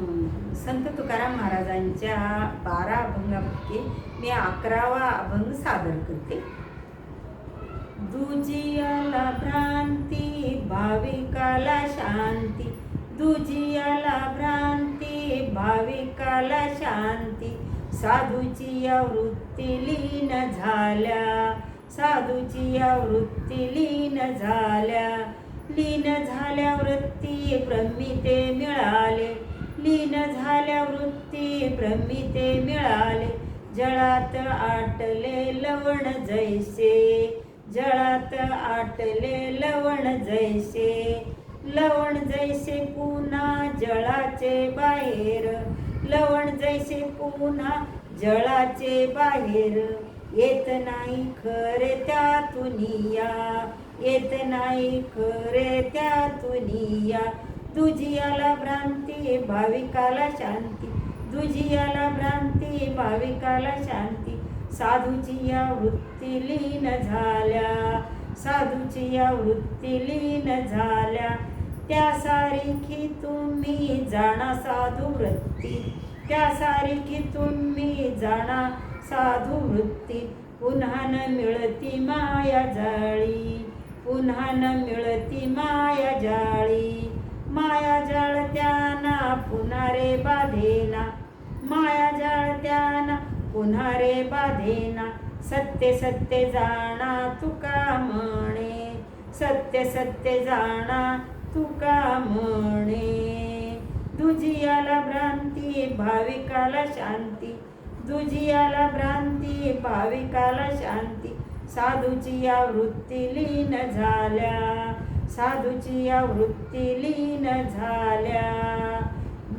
संत तुकाराम महाराजांच्या बारा अभंगापैकी मी अकरावा अभंग सादर करते. दुजियाला भ्रांती भाविकाला शांती. दुजियाला भ्रांती भाविकाला शांती. साधूची या वृत्ती लीन झाल्या. साधूची या वृत्ती लीन झाल्या. लीन झाल्या वृत्ती ब्रह्मिते मिळाले. लीन झाल्या वृत्ती प्रमिते मिळाले. जळात आटले लवण जैसे जळात आटले लवण जैसे. लवण जैसे पुन्हा जळाचे बाहेर लवण जैसे पुन्हा जळाचे बाहेर. येत नाही खरे त्यातून या येत नाही खरे त्यातून या दुजियाला भ्रांती भाविकाला शांती. दुजियाला भ्रांती भाविकाला शांती. साधूची या वृत्ती लीन झाल्या साधूची या वृत्ती लीन झाल्या. त्या सारखी तुम्ही जाणा साधू वृत्ती. त्या सारखी तुम्ही जाणा साधू वृत्ती. पुन्हा न मिळती माया जाळी पुन्हा न मिळती माया जाळी. पुन्हा रे बाधेना माया जाळत्याना पुन्हा रे बाधेना. सत्य सत्य जाणा तुका म्हणे सत्य सत्य जाणा तुका म्हणे. दुजियाला भ्रांती भाविकाला शांती. दुजियाला भ्रांती भाविकाला शांती. साधूची या वृत्ती लीन झाल्या साधूची या वृत्ती लीन झाल्या.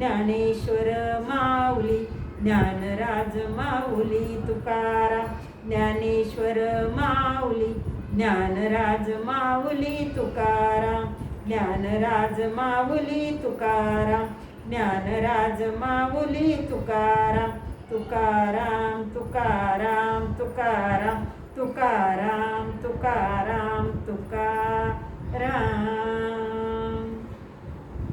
ज्ञानेश्वर माऊली ज्ञानराज माऊली तुकारा ज्ञानेश्वर माऊली ज्ञानराज माऊली तुकाराम ज्ञानराज माऊली तुकाराम ज्ञानराज माऊली तुकाराम तुकाराम तुकाराम तुकाराम तुकाराम तुकाराम तुकाराम.